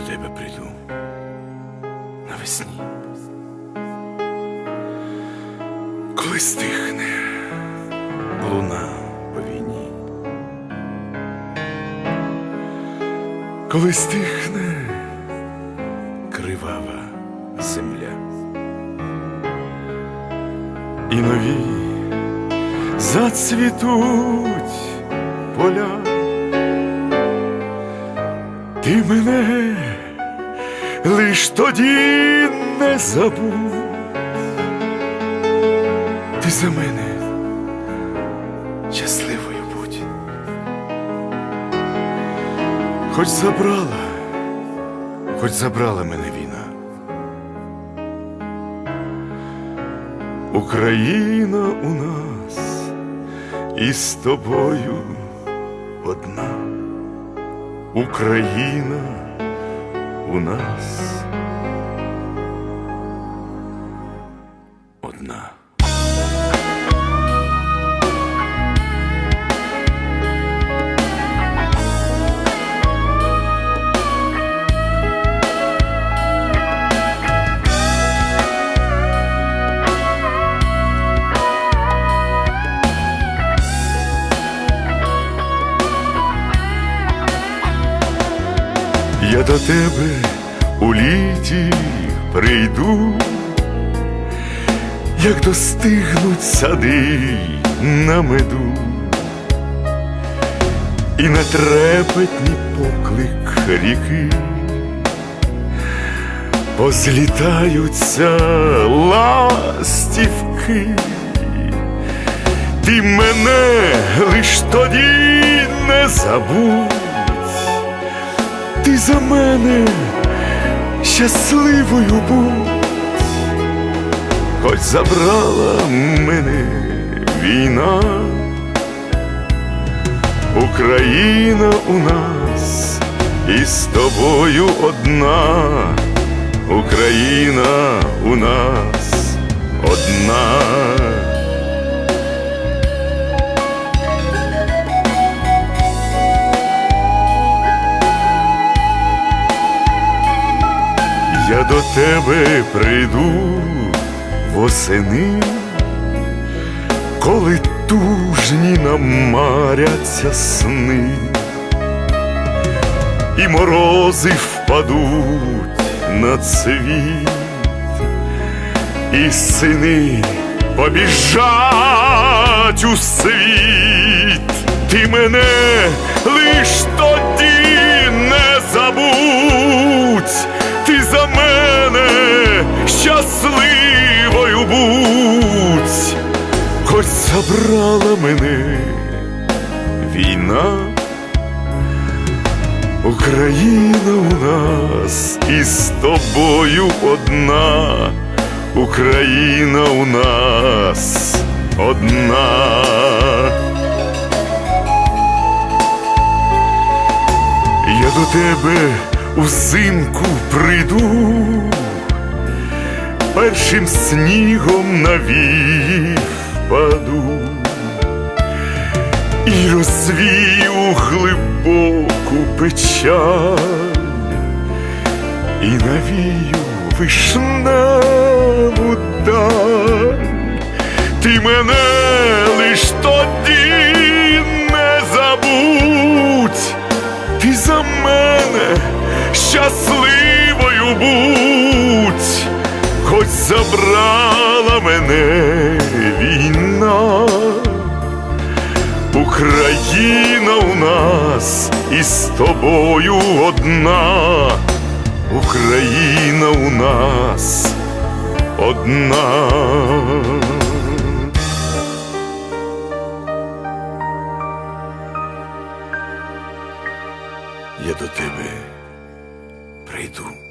тебе прийду навесні. Коли стихне луна по війні. Коли стихне кривава земля. І нові зацвітуть поля. Ти мене лиш тоді не забудь. Ти за мене щасливою будь. Хоч забрала, хоч забрала мене війна. Україна у нас і з тобою одна. Україна у нас одна. Я до тебе у літі прийду, як достигнуть сади на меду, і на трепетні поклик ріки позлітаються ластівки, ти мене лиш тоді не забудь ти за мене щасливою будь, хоч забрала мене війна, Україна у нас і з тобою одна, Україна у нас одна. Я до тебе прийду восени, коли тужні намаряться сни, і морози впадуть на цвіт, і сини побіжать у світ, ти мене лиш тоді не забудь забрала мене війна, Україна у нас і з тобою одна, Україна у нас одна. Я до тебе узимку прийду, першим снігом навів впаду і розвію глибоку печаль, і навію вишневу даль, ти мене лиш тоді не забудь. Ти за мене щасливою будь, хоч забрала мене Україна у нас і з тобою одна, Україна у нас одна. Я до тебе прийду.